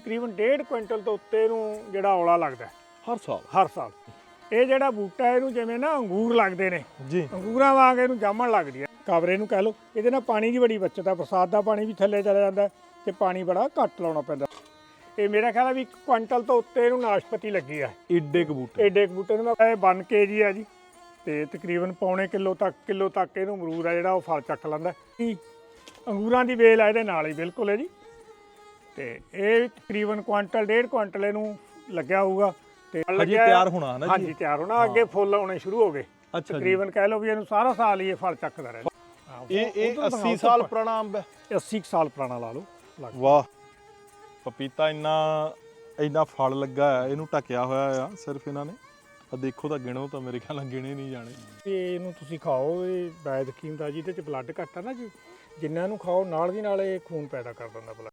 ਤਕਰੀਬਨ 1.5 ਕੁਇੰਟਲ ਤੋਂ ਉੱਤੇ ਨੂੰ ਜਿਹੜਾ ਔਲਾ ਲੱਗਦਾ ਹੈ, ਹਰ ਸਾਲ? ਹਰ ਸਾਲ। ਇਹ ਜਿਹੜਾ ਬੂਟਾ ਹੈ, ਇਹਨੂੰ ਜਿਵੇਂ ਨਾ ਅੰਗੂਰ ਲੱਗਦੇ ਨੇ। ਜੀ। ਅੰਗੂਰਾਂ ਵਾਂਗ ਇਹਨੂੰ ਜਾਮਣ ਲੱਗਦੀ ਹੈ। ਕਵਰੇ ਨੂੰ ਕਹਿ ਲਓ ਇਹਦੇ ਨਾਲ ਪਾਣੀ ਦੀ ਬੜੀ ਬਚਤ ਹੈ ਬਰਸਾਤ ਦਾ ਪਾਣੀ ਵੀ ਥੱਲੇ ਚਲਾ ਜਾਂਦਾ ਹੈ ਤੇ ਪਾਣੀ ਬੜਾ ਘੱਟ ਲਾਉਣਾ ਪੈਂਦਾ। ਇਹ ਮੇਰਾ ਖਿਆਲ ਹੈ ਵੀ 1 ਕੁਇੰਟਲ ਤੋਂ ਉੱਤੇ ਇਹਨੂੰ ਨਾਸ਼ਪਤੀ ਲੱਗੀ ਹੈ ਏਡੇ ਕੁ ਬੂਟੇ। ਏਡੇ ਕੁ ਬੂਟੇ ਨੂੰ ਮੈਂ ਇਹ 1 ਕੇਜੀ ਹੈ ਜੀ। ਤੇ ਤਕਰੀਬਨ ਪੌਣੇ ਕਿਲੋ ਤੱਕ ਕਿਲੋ ਤੱਕ ਇਹਨੂੰ ਅਮਰੂਦ ਆ ਜਿਹੜਾ ਉਹ ਫਲ ਚੱਕ ਲੈਂਦਾ ਅੰਗੂਰਾਂ ਦੀ ਵੇਲ ਆ ਇਹਦੇ ਨਾਲ ਹੀ ਬਿਲਕੁਲ ਹੈ ਜੀ। ਤੇ ਇਹ ਤਕਰੀਬਨ ਕੁਆਂਟਲ ਡੇਢ ਕੁਆਂਟਲ ਇਹਨੂੰ ਲੱਗਿਆ ਹੋਊਗਾ ਤੇ ਹਜੇ ਲੱਗਿਆ- ਤਿਆਰ ਹੋਣਾ ਹੈ ਨਾ ਹਾਂਜੀ ਜੀ ਤਿਆਰ ਹੋਣਾ। ਅੱਗੇ ਫੁੱਲ ਆਉਣੇ ਸ਼ੁਰੂ ਹੋ ਗਏ। ਅੱਛਾ ਜੀ। ਤਕਰੀਬਨ ਕਹਿ ਲਓ ਵੀ ਇਹਨੂੰ ਸਾਰਾ ਸਾਲ ਹੀ ਇਹ ਫਲ ਚੱਕਦਾ ਰਹਿੰਦਾ ਹਾਂ, ਇਹ ਇਹ ਉੱਧਰ 80 ਦਿਖਾਓ ਸਾਲ। ਪੁਰਾਣਾ ਅੰਬ ਹੈ। ਇਹ 80 ਕੁ ਸਾਲ ਪੁਰਾਣਾ ਲਾ ਲਓ। ਲੱਗ ਵਾਹ। ਪਪੀਤਾ ਇੰਨਾ ਇੰਨਾ ਫਲ ਲੱਗਾ ਹੈ ਇਹਨੂੰ ਢੱਕਿਆ ਹੋਇਆ ਆ ਸਿਰਫ ਇਹਨਾਂ ਨੇ। ਆ ਦੇਖੋ ਤਾਂ ਗਿਣੋ ਤਾਂ ਮੇਰੇ ਖਿਆਲ ਨਾਲ ਗਿਣੇ ਨਹੀਂ ਜਾਣੇ। ਇਹ ਇਹਨੂੰ ਤੁਸੀਂ ਖਾਓ ਇਹ ਵੈਦ ਕੀਮ ਦਾ ਜਿਹਦੇ ਚ ਬਲੱਡ ਘੱਟ ਆ ਨਾ ਜੀ। ਜਿੰਨਾਂ ਨੂੰ ਖਾਓ ਨਾਲ ਦੀ ਨਾਲ ਇਹ ਖੂਨ ਪੈਦਾ ਕਰ ਦਿੰਦਾ ਬਲੱਡ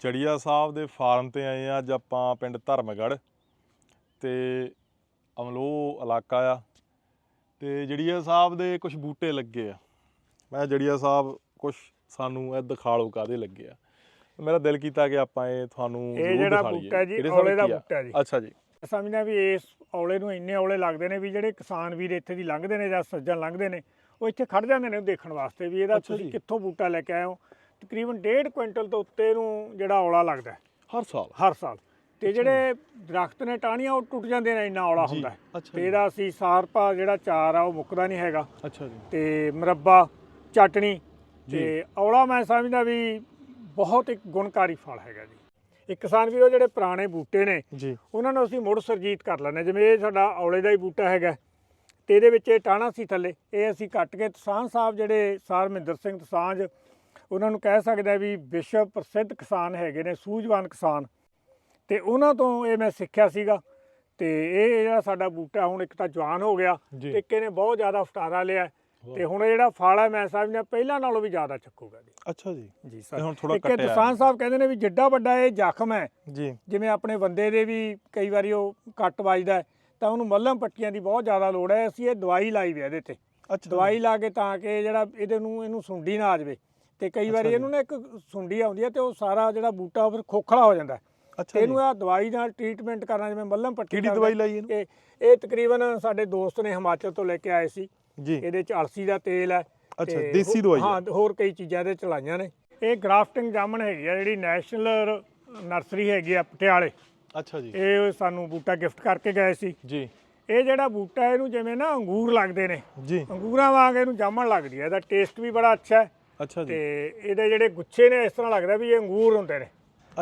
ਜੜੀਆ ਸਾਹਿਬ ਦੇ ਫਾਰਮ ਤੇ ਆਏ ਆ ਅੱਜ ਆਪਾਂ ਪਿੰਡ ਧਰਮਗੜ੍ਹ ਤੇ ਅਮਲੋ ਇਲਾਕਾ ਆ ਤੇ ਜੜੀਆ ਸਾਹਿਬ ਦੇ ਕੁਝ ਬੂਟੇ ਲੱਗੇ ਆ। ਮੈਂ ਜੜੀਆ ਸਾਹਿਬ ਕੁਝ ਸਾਨੂੰ ਇਹ ਦਿਖਾ ਲਓ ਕਾਦੇ ਲੱਗੇ ਆ। ਮੇਰਾ ਦਿਲ ਕੀਤਾ ਕਿ ਆਪਾਂ ਇਹ ਤੁਹਾਨੂੰ ਇਹ ਜਿਹੜਾ। ਬੂਟਾ ਜੀ ਔਲੇ ਦਾ ਬੂਟਾ ਜੀ। ਅੱਛਾ ਜੀ। ਸਮਝਦਾ ਵੀ ਇਸ ਔਲੇ ਨੂੰ ਇੰਨੇ ਔਲੇ ਲੱਗਦੇ ਨੇ ਵੀ ਜਿਹੜੇ ਕਿਸਾਨ ਵੀਰ ਇੱਥੇ ਦੀ ਲੰਘਦੇ ਨੇ ਜਾਂ ਸੱਜਣ ਲੰਘਦੇ ਨੇ ਉਹ ਇੱਥੇ ਖੜ ਜਾਂਦੇ ਨੇ ਦੇਖਣ ਵਾਸਤੇ ਵੀ ਇਹਦਾ ਤੁਸੀਂ। ਕਿੱਥੋਂ ਬੂਟਾ ਲੈ ਕੇ ਆਏ ਹੋ? ਤਕਰੀਬਨ 1.5 ਕੁਇੰਟਲ ਤੋਂ ਉੱਤੇ ਨੂੰ ਜਿਹੜਾ ਔਲਾ ਲੱਗਦਾ ਹੈ। ਹਰ ਸਾਲ? ਹਰ ਸਾਲ। ਤੇ ਜਿਹੜੇ ਦਰਖਤ ਨੇ ਟਾਹਣੀਆਂ ਉਹ ਟੁੱਟ ਜਾਂਦੇ ਨੇ ਇੰਨਾ ਔਲਾ ਹੁੰਦਾ ਤੇ। ਇਹਦਾ ਅਸੀਂ ਸਾਰ ਭਾ ਜਿਹੜਾ ਚਾਰ ਆ ਉਹ ਮੁੱਕਦਾ ਨਹੀਂ ਹੈਗਾ। ਅੱਛਾ ਜੀ। ਤੇ ਮੁਰੱਬਾ ਚਟਣੀ। ਤੇ ਔਲਾ ਮੈਂ ਸਮਝਦਾ ਵੀ ਬਹੁਤ ਇੱਕ ਗੁਣਕਾਰੀ ਫਲ ਹੈਗਾ ਜੀ। ਇੱਕ ਕਿਸਾਨ ਵੀਰੋ ਜਿਹੜੇ ਪੁਰਾਣੇ ਬੂਟੇ ਨੇ ਜੀ। ਉਹਨਾਂ ਨੂੰ ਅਸੀਂ ਮੁੜ ਸਰਜੀਤ ਕਰ ਲੈਂਦੇ। ਜਿਵੇਂ ਇਹ ਸਾਡਾ ਔਲੇ ਦਾ ਹੀ ਬੂਟਾ ਹੈਗਾ। ਤੇ ਇਹਦੇ ਵਿੱਚ ਇਹ ਟਾਣਾ ਸੀ ਥੱਲੇ। ਇਹ ਅਸੀਂ ਕੱਟ ਕੇ ਤਸਾਨ ਸਾਹਿਬ ਜਿਹੜੇ ਸਰ ਮਹਿੰਦਰ ਸਿੰਘ ਤਸਾਂਝ ਉਹਨਾਂ ਨੂੰ ਕਹਿ ਸਕਦੇ ਆ ਵੀ ਵਿਸ਼ਵ ਪ੍ਰਸਿੱਧ ਕਿਸਾਨ ਹੈਗੇ ਨੇ ਸੂਝਵਾਨ ਕਿਸਾਨ। ਤੇ ਉਹਨਾਂ ਤੋਂ ਇਹ ਮੈਂ ਸਿੱਖਿਆ ਸੀਗਾ ਤੇ ਇਹ ਜਿਹੜਾ ਸਾਡਾ ਬੂਟਾ ਹੁਣ ਇੱਕ ਤਾਂ ਜਵਾਨ ਹੋ ਗਿਆ। ਤੇ ਇੱਕ ਇਹਨੇ ਬਹੁਤ ਜ਼ਿਆਦਾ ਫਟਾਰਾ ਲਿਆ। ਤੇ ਹੁਣ ਇਹ ਜਿਹੜਾ ਫਲ ਹੈ ਮੈਂ ਸਮਝਦਾ ਪਹਿਲਾਂ ਨਾਲੋਂ ਵੀ ਜ਼ਿਆਦਾ ਚੱਕੂਗਾ ਜੀ। ਅੱਛਾ ਜੀ। ਜੀ ਇਹ ਹੁਣ ਇੱਕ ਇਹ ਕੱਟਿਆ ਤਸਾਨ ਸਾਹਿਬ ਕਹਿੰਦੇ ਨੇ ਵੀ ਜਿੱਡਾ ਵੱਡਾ ਇਹ ਜ਼ਖਮ ਹੈ ਜੀ। ਜਿਵੇਂ ਆਪਣੇ ਬੰਦੇ ਦੇ ਵੀ ਕਈ ਵਾਰੀ ਉਹ ਕੱਟ ਵੱਜਦਾ ਤਾਂ ਉਹਨੂੰ ਮੱਲਮ ਪੱਟੀਆਂ ਦੀ ਬਹੁਤ ਜ਼ਿਆਦਾ ਲੋੜ ਹੈ। ਅਸੀਂ ਇਹ ਦਵਾਈ ਲਾਈ ਵੀ ਇਹਦੇ ਤੇ। ਅੱਛਾ ਦਵਾਈ ਲਾ ਕੇ ਤਾਂ ਕਿ ਜਿਹੜਾ ਇਹਦੇ ਨੂੰ ਇਹਨੂੰ ਸੁੰਡੀ ਨਾ ਆ ਜਾਵੇ। ਤੇ ਕਈ ਵਾਰੀ। ਇਹਨੂੰ ਨਾ ਇੱਕ ਸੁੰਡੀ ਆਉਂਦੀ ਹੈ ਤੇ ਉਹ ਸਾਰਾ ਜਿਹੜਾ ਬੂਟਾ ਉਹ ਫਿਰ ਖੋਖਲਾ ਹੋ ਜਾਂਦਾ। ਅੱਛਾ ਇਹਨੂੰ ਆ ਦਵਾਈ ਨਾਲ ਟ੍ਰੀਟਮੈਂਟ ਕਰਨਾ ਜਿਵੇਂ ਮੱਲਮ ਪੱਟੀ ਕਿਹੜੀ ਦਵਾਈ ਲਾਈ ਇਹਨੂੰ? ਇਹ ਇਹ ਤਕਰੀਬਨ ਸਾਡੇ ਦੋਸਤ ਨੇ ਹਿਮਾਚਲ ਤੋਂ ਲੈ ਕੇ ਆਏ ਸੀ। ਜੀ। ਇਹਦੇ ਚ ਅਲਸੀ ਦਾ ਤੇਲ ਹੈ। ਅੱਛਾ, ਦੇਸੀ ਦਵਾਈ ਹੈ। ਹੋਰ ਕਈ ਚੀਜ਼ਾਂ ਇਹਦੇ ਚਲਾਈਆਂ ਨੇ। ਇਹ ਗ੍ਰਾਫਟਿੰਗ ਜਾਮਣ ਹੈਗੀ ਆ ਜਿਹੜੀ ਨੈਸ਼ਨਲ ਨਰਸਰੀ ਹੈਗੀ ਆ ਪਟਿਆਲੇ। ਅੱਛਾ ਜੀ। ਇਹ ਸਾਨੂੰ ਬੂਟਾ ਗਿਫਟ ਕਰਕੇ ਗਏ ਸੀ। ਜੀ। ਇਹ ਜਿਹੜਾ ਬੂਟਾ ਇਹਨੂੰ ਜਿਵੇਂ ਨਾ ਅੰਗੂਰ ਲੱਗਦੇ ਨੇ। ਜੀ। ਅੰਗੂਰਾਂ ਵਾਂਗ ਇਹਨੂੰ ਜਾਮਣ ਲੱਗਦੀ ਹੈ ਇਹਦਾ ਟੇਸਟ ਵੀ ਬੜਾ ਅੱਛਾ ਹੈ। ਅੱਛਾ ਤੇ ਜੀ ਇਹਦੇ ਜਿਹੜੇ ਗੁੱਛੇ ਨੇ ਇਸ ਤਰ੍ਹਾਂ ਲੱਗਦਾ ਵੀ ਇਹ ਅੰਗੂਰ ਹੁੰਦੇ ਨੇ।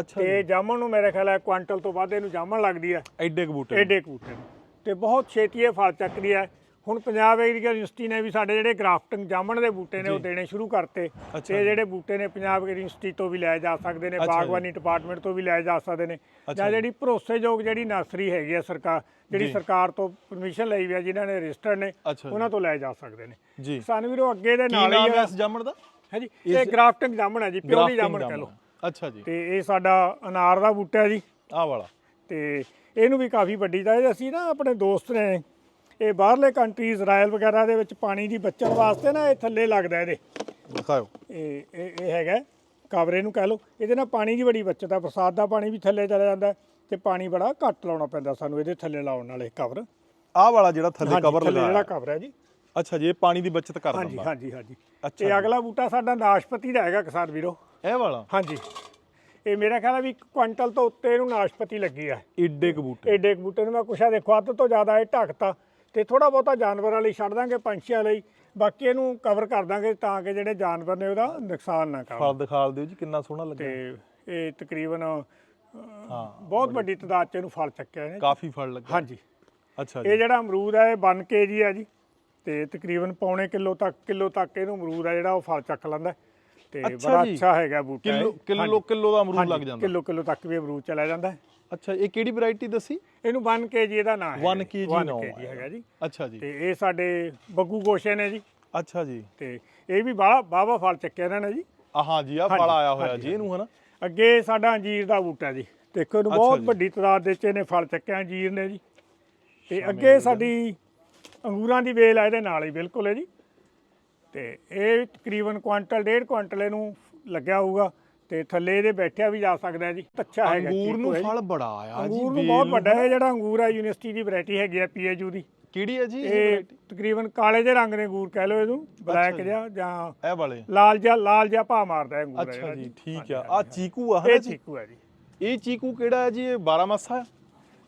ਅੱਛਾ ਤੇ ਜਾਮਣ ਨੂੰ ਮੇਰੇ ਖਿਆਲ ਹੈ ਕੁਆਂਟਲ ਤੋਂ ਵੱਧ ਇਹਨੂੰ ਜਾਮਣ ਲੱਗਦੀ ਹੈ। ਐਡੇ ਕੁ ਬੂਟੇ ਏਡੇ ਕੁ ਬੂਟੇ ਨੂੰ। ਤੇ ਬਹੁਤ ਛੇਤੀ ਇਹ ਫਲ ਚੱਕਦੀ ਹੈ। ਹੁਣ ਪੰਜਾਬ ਐਗਰੀਕਲਚਰ ਯੂਨੀਵਰਸਿਟੀ ਨੇ ਵੀ ਸਾਡੇ ਜਿਹੜੇ ਗ੍ਰਾਫਟਿੰਗ ਜਾਮਣ ਦੇ ਬੂਟੇ ਨੇ ਉਹ। ਦੇਣੇ ਸ਼ੁਰੂ ਕਰਤੇ। ਤੇ। ਜਿਹੜੇ ਬੂਟੇ ਨੇ ਪੰਜਾਬ ਯੂਨੀਵਰਸਿਟੀ ਤੋਂ ਵੀ ਲਏ ਜਾ ਸਕਦੇ ਨੇ। ਬਾਗਬਾਨੀ ਡਿਪਾਰਟਮੈਂਟ ਤੋਂ ਵੀ ਲਏ ਜਾ ਸਕਦੇ ਨੇ। ਜਾਂ। ਜਿਹੜੀ ਭਰੋਸੇਯੋਗ ਜਿਹੜੀ ਨਰਸਰੀ ਹੈਗੀ ਹੈ ਸਰਕਾਰ ਜਿਹੜੀ। ਸਰਕਾਰ ਤੋਂ ਪਰਮਿਸ਼ਨ ਲਈ ਵੀ ਹੈ ਜਿਨ੍ਹਾਂ ਨੇ ਰਜਿਸਟਰਡ ਨੇ। ਉਹਨਾਂ ਤੋਂ ਲਏ ਜਾ ਸਕਦੇ ਨੇ। ਜੀ। ਸਾਨੂੰ ਵੀਰੋ ਅੱਗੇ ਦੇ ਨਾਲ ਹੀ ਆ। ਇਸ ਜਾਮਣ ਦਾ? ਹੈ ਜੀ ਇਹ ਗ੍ਰਾਫਟਿੰਗ ਜਾਮਣ ਹੈ ਜੀ ਪਿਓਰੀ ਜਾਮਣ ਕਹ ਲਓ। ਅੱਛਾ ਜੀ। ਤੇ ਇਹ ਸਾਡਾ ਅਨਾਰ ਦਾ ਬੂਟਾ ਹੈ ਜੀ। ਆਹ ਵਾਲਾ। ਤੇ ਇਹਨੂੰ ਵੀ ਕਾਫੀ ਵੱਡੀ ਦਾ ਇਹ ਅਸੀਂ ਨਾ ਆਪਣੇ ਦੋਸਤ ਨੇ ਇਹ ਬਾਹਰਲੇ ਕੰਟਰੀਜ਼ ਰਾਇਲ ਵਗੈਰਾ ਦੇ ਵਿੱਚ ਪਾਣੀ ਦੀ ਬਚਤ ਵਾਸਤੇ ਨਾ ਇਹ ਥੱਲੇ ਲੱਗਦਾ ਇਹਦੇ। ਦਿਖਾਓ। ਇਹ ਇਹ ਇਹ ਹੈਗਾ ਕਵਰੇ ਨੂੰ ਕਹਿ ਲਓ। ਇਹਦੇ ਨਾਲ ਪਾਣੀ ਦੀ ਬੜੀ ਬਚਤ ਆ ਬਰਸਾਤ ਦਾ ਪਾਣੀ ਵੀ ਥੱਲੇ ਚਲਾ ਜਾਂਦਾ ਤੇ ਪਾਣੀ ਬੜਾ ਘੱਟ ਲਾਉਣਾ ਪੈਂਦਾ ਸਾਨੂੰ ਇਹਦੇ ਥੱਲੇ ਲਾਉਣ ਨਾਲ ਇਹ ਕਵਰ ਆਹ ਵਾਲਾ ਜਿਹੜਾ ਥੱਲੇ ਕਵਰ ਥੱਲੇ ਜਿਹੜਾ ਕਵਰ ਹੈ ਜੀ। ਅੱਛਾ ਜੀ ਇਹ ਪਾਣੀ ਦੀ ਬਚਤ ਕਰ ਹਾਂਜੀ ਦਿੰਦਾ ਹਾਂਜੀ ਹਾਂਜੀ। ਅੱਛਾ ਤੇ ਅਗਲਾ ਬੂਟਾ ਸਾਡਾ ਨਾਸ਼ਪਤੀ ਦਾ ਹੈਗਾ ਕਿਸਾਨ ਵੀਰੋ। ਇਹ ਵਾਲਾ? ਹਾਂਜੀ। ਇਹ ਮੇਰਾ ਖਿਆਲ ਹੈ ਵੀ ਇੱਕ ਕੁਇੰਟਲ ਤੋਂ ਉੱਤੇ ਇਹਨੂੰ ਨਾਸ਼ਪਤੀ ਲੱਗੀ ਹੈ ਏਡੇ ਕੁ ਬੂਟੇ। ਏਡੇ ਕੁ ਬੂਟੇ ਨੂੰ ਮੈਂ ਕੁਛ ਆ ਦੇਖੋ ਅੱਧ ਤੋਂ ਜ਼ਿਆਦਾ ਇਹ ਢੱਕਤਾ ਤੇ ਥੋੜਾ ਬਹੁਤਾ ਜਾਨਵਰਾਂ ਲਈ ਛੱਡ ਦਾਂਗੇ ਪੰਛੀਆਂ ਲਈ। ਬਾਕੀ ਇਹਨੂੰ ਕਵਰ ਕਰ ਦਾਂਗੇ ਤਾਂ ਕਿ ਜਿਹੜੇ ਜਾਨਵਰ ਨੇ ਉਹਦਾ ਨੁਕਸਾਨ ਨਾ ਕਰਨ। ਫਲ ਦਿਖਾ ਦਿਓ ਜੀ ਕਿੰਨਾ ਸੋਹਣਾ ਤੇ ਲੱਗਿਆ। ਇਹ ਤਕਰੀਬਨ ਅਹ, ਹਾਂ ਬਹੁਤ ਵੱਡੀ ਤਾਦਾਦ ਚ ਇਹਨੂੰ ਫਲ ਚੱਕਿਆ ਇਹਨੇ। ਕਾਫੀ ਫਲ ਲੱਗਾ ਹਾਂਜੀ। ਅੱਛਾ ਇਹ ਜੀ। ਜਿਹੜਾ ਅਮਰੂਦ ਹੈ ਇਹ 1 ਕੇਜੀ ਹੈ ਜੀ। ਤੇ ਤਕਰੀਬਨ ਪੌਣੇ ਕਿਲੋ ਤੱਕ ਕਿਲੋ ਤੱਕ ਇਹਨੂੰ ਅਮਰੂਦ ਹੈ ਜਿਹੜਾ ਉਹ ਫਲ ਚੱਕ ਲੈਂਦਾ। ਤੇ ਅੱਛਾ ਬੜਾ ਜੀ। ਅੱਛਾ ਹੈਗਾ ਬੂਟਾ ਇਹ। ਕਿਲੋ ਕਿਲੋ ਹਾਂਜੀ, ਕਿਲੋ ਦਾ ਅਮਰੂਦ ਹਾਂਜੀ, ਲੱਗ ਜਾਂਦਾ। ਕਿਲੋ ਕਿਲੋ ਤੱਕ ਵੀ ਅਮਰੂਦ ਚਲਾ ਜਾਂਦਾ। ਹੈ। ਅੱਛਾ ਇਹ ਕਿਹੜੀ ਵੈਰਾਈਟੀ ਦੱਸੀ? ਇਹਨੂੰ 1 ਕੇਜੀ ਇਹਦਾ ਨਾਮ ਹੈ 1 kg ਨਾਮ kg ਹੈ। ਹੈਗਾ ਜੀ। ਅੱਛਾ ਜੀ। ਤੇ ਇਹ ਸਾਡੇ ਬੱਗੂ ਗੋਸ਼ੇ ਨੇ ਜੀ। ਅੱਛਾ ਜੀ। ਤੇ ਇਹ ਵੀ ਬਾਹਲਾ ਬਾਵਾ ਫਲ ਚੱਕਿਆ ਇਹਨਾਂ ਨੇ ਜੀ। ਆ ਹਾਂ ਜੀ ਆ ਹਾਂਜੀ, ਫਲ ਆਇਆ ਹੋਇਆ ਹਾਂਜੀ, ਜੀ ਇਹਨੂੰ ਹਨਾ? ਅੱਗੇ ਸਾਡਾ ਅੰਜੀਰ ਦਾ ਬੂਟਾ ਜੀ। ਦੇਖੋ ਇਹਨੂੰ ਅੱਛਾ ਬਹੁਤ ਜੀ। ਵੱਡੀ ਤਾਦਾਦ ਦੇ ਚ ਇਹਨੇ ਫਲ ਚੱਕਿਆ ਅੰਜੀਰ ਨੇ ਜੀ। ਤੇ ਅੱਗੇ ਸਾਡੀ ਅੰਗੂਰਾਂ ਦੀ ਵੇਲ ਆ ਇਹਦੇ ਨਾਲ ਹੀ ਬਿਲਕੁਲ ਹੈ ਜੀ। ਤੇ ਇਹ ਤਕਰੀਬਨ ਕੁਆਂਟਲ ਡੇਢ ਕੁਆਂਟਲ ਇਹਨੂੰ ਲੱਗਿਆ ਹੋਊਗਾ ਤੇ ਥੱਲੇ ਇਹਦੇ ਬੈਠਿਆ ਵੀ ਜਾ ਸਕਦਾ ਜੀ ਅੱਛਾ ਹੈਗਾ ਅੰਗੂਰ ਨੂੰ ਹੈ। ਫਲ ਬੜਾ ਆਇਆ ਜੀ ਅੰਗੂਰ ਨੂੰ ਬਹੁਤ ਵੱਡਾ ਹੈ ਜਿਹੜਾ ਅੰਗੂਰ ਹੈ ਯੂਨੀਵਰਸਿਟੀ ਦੀ ਵੈਰਾਈਟੀ ਹੈਗੀ ਆ ਪੀਏਯੂ ਦੀ। ਕਿਹੜੀ ਹੈ ਜੀ ਇਹ? ਤਕਰੀਬਨ ਕਾਲੇ ਜਿਹੇ ਰੰਗ ਦੇ ਅੰਗੂਰ ਕਹਿ ਲਓ ਇਹਨੂੰ ਬਲੈਕ ਜਿਹਾ ਜਾਂ ਇਹ ਵਾਲੇ। ਲਾਲ ਜਿਹਾ ਲਾਲ ਜਿਹਾ ਭਾ ਮਾਰਦਾ ਹੈ ਅੰਗੂਰ ਅੱਛਾ ਜੀ ਠੀਕ ਆ। ਆ। ਚੀਕੂ ਆ ਹਨਾ ਇਹ ਜੀ? ਚੀਕੂ ਹੈ ਜੀ। ਇਹ ਚੀਕੂ ਕਿਹੜਾ ਹੈ ਜੀ ਇਹ 12 ਮਾਸਾ ਅਹ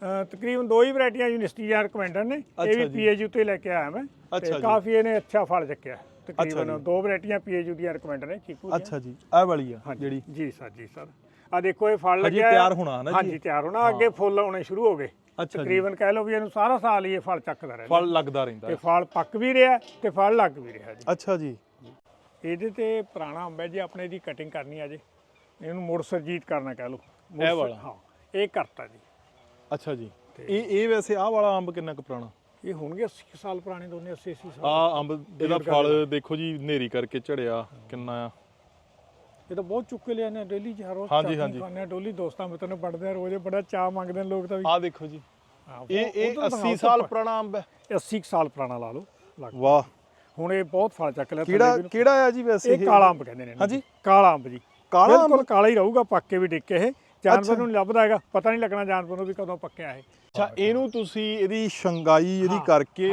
ਤਕਰੀਬਨ ਦੋ ਹੀ ਵੈਰਾਈਟੀਆਂ ਯੂਨੀਵਰਸਿਟੀ ਦੀਆਂ ਰਿਕਮੈਂਡਰ ਨੇ। ਇਹ ਵੀ। ਪੀਏਯੂ ਤੇ ਲੈ ਕੇ ਆਇਆ ਮੈਂ। ਤੇ। ਕਾਫੀ ਇਹਨੇ ਅੱਛਾ ਫਲ ਚੱਕਿਆ। ਤਕਰੀਬਨ ਦੋ ਵੈਰਾਈਟੀਆਂ ਪੀਏਯੂ ਦੀਆਂ ਰਿਕਮੈਂਡਰ ਨੇ ਚੀਕੂ ਅੱਛਾ ਜੀ। ਇਹ ਵਾਲੀ ਆ ਜਿਹੜੀ। ਜੀ ਸਰ ਜੀ ਸਰ। ਆ ਦੇਖੋ ਇਹ ਫਲ ਲੱਗਿਆ। ਤਿਆਰ ਹੋਣਾ ਨਾ ਜੀ? ਹਾਂਜੀ ਤਿਆਰ ਹੋਣਾ। ਅੱਗੇ ਫੁੱਲ ਆਉਣੇ ਸ਼ੁਰੂ ਹੋ ਗਏ। ਤਕਰੀਬਨ ਕਹਿ ਲਓ ਵੀ ਇਹਨੂੰ ਸਾਰਾ ਸਾਲ ਹੀ ਇਹ ਫਲ ਚੱਕਦਾ ਰਹਿੰਦਾ। ਫਲ ਲੱਗਦਾ ਰਹਿੰਦਾ। ਤੇ। ਫਲ ਪੱਕ ਵੀ ਰਿਹਾ ਤੇ ਫਲ ਲੱਗ ਵੀ ਰਿਹਾ ਜੀ। ਅੱਛਾ ਜੀ। ਇਹਦੇ ਤੇ ਪੁਰਾਣਾ ਅੰਬ ਹੈ ਜੀ ਆਪਣੇ ਦੀ ਕਟਿੰਗ ਕਰਨੀ ਆ ਜੀ। ਇਹਨੂੰ ਮੁੜ ਸਰਜੀਤ ਕਰਨਾ ਕਹਿ ਲਓ। ਇਹ ਵਾਲਾ? ਹਾਂ। ਇਹ ਕਰਤਾ ਜੀ। ਅੱਛਾ ਜੀ। ਇਹ ਇਹ ਵੈਸੇ ਆਹ ਵਾਲਾ ਅੰਬ ਕਿੰਨਾ ਕੁ ਪੁਰਾਣਾ? ਇਹ ਹੋਣਗੇ 80 ਕੁ ਸਾਲ ਪੁਰਾਣੇ ਦੋਨੇ 80 80 ਸਾਲ। ਆ ਅੰਬ ਇਹਦਾ ਫਲ ਦੇਖੋ ਜੀ ਨੇਰੀ ਕਰਕੇ ਝੜਿਆ ਕਿੰਨਾ ਆ। ਇਹ ਤਾਂ ਬਹੁਤ ਚੁੱਕ ਕੇ ਲਿਆਨੇ ਡੇਲੀ ਜੀ ਹਰ ਰੋਜ਼ ਹਾਂਜੀ, ਹਾਂਜੀ। ਆ ਡੋਲੀ ਦੋਸਤਾਂ ਮਿੱਤਰਾਂ ਨੂੰ ਵੰਡਦੇ ਆ ਰੋਜ਼ ਬੜਾ ਚਾਹ ਮੰਗਦੇ ਨੇ ਲੋਕ ਤਾਂ ਵੀ। ਆ ਦੇਖੋ ਜੀ। ਇਹ ਇਹ ਉੱਧਰ 80 ਦਿਖਾਓ ਸਾਲ ਪੁਰਾਣਾ ਅੰਬ ਹੈ। ਇਹ 80 ਕੁ ਸਾਲ ਪੁਰਾਣਾ ਲਾ ਲਓ ਲੱਗ ਵਾਹ। ਹੁਣ ਇਹ ਬਹੁਤ ਫਲ ਚੱਕ ਲਿਆ ਕਿਹੜਾ। ਕਿਹੜਾ ਆ ਜੀ ਵੈਸੇ ਇਹ ਕਾਲਾ ਅੰਬ ਕਹਿੰਦੇ ਨੇ ਹਾਂਜੀ? ਕਾਲਾ ਅੰਬ ਜੀ। ਕਾਲਾ ਅੰਬ? ਬਿਲਕੁਲ ਕਾਲਾ ਹੀ ਰਹੂਗਾ ਪੱਕ ਵੀ ਡਿੱਕੇ ਇਹ। ਜਾਨਵਰ ਨੂੰ ਨਹੀਂ ਲੱਭਦਾ ਹੈਗਾ ਪਤਾ ਨਹੀਂ ਲੱਗਣਾ ਜਾਨਵਰ ਨੂੰ ਵੀ ਕਦੋਂ ਪੱਕਿਆ ਇਹ। ਅੱਛਾ ਇਹਨੂੰ ਤੁਸੀਂ ਇਹਦੀ ਸ਼ੰਗਾਈ ਇਹਦੀ ਕਰਕੇ।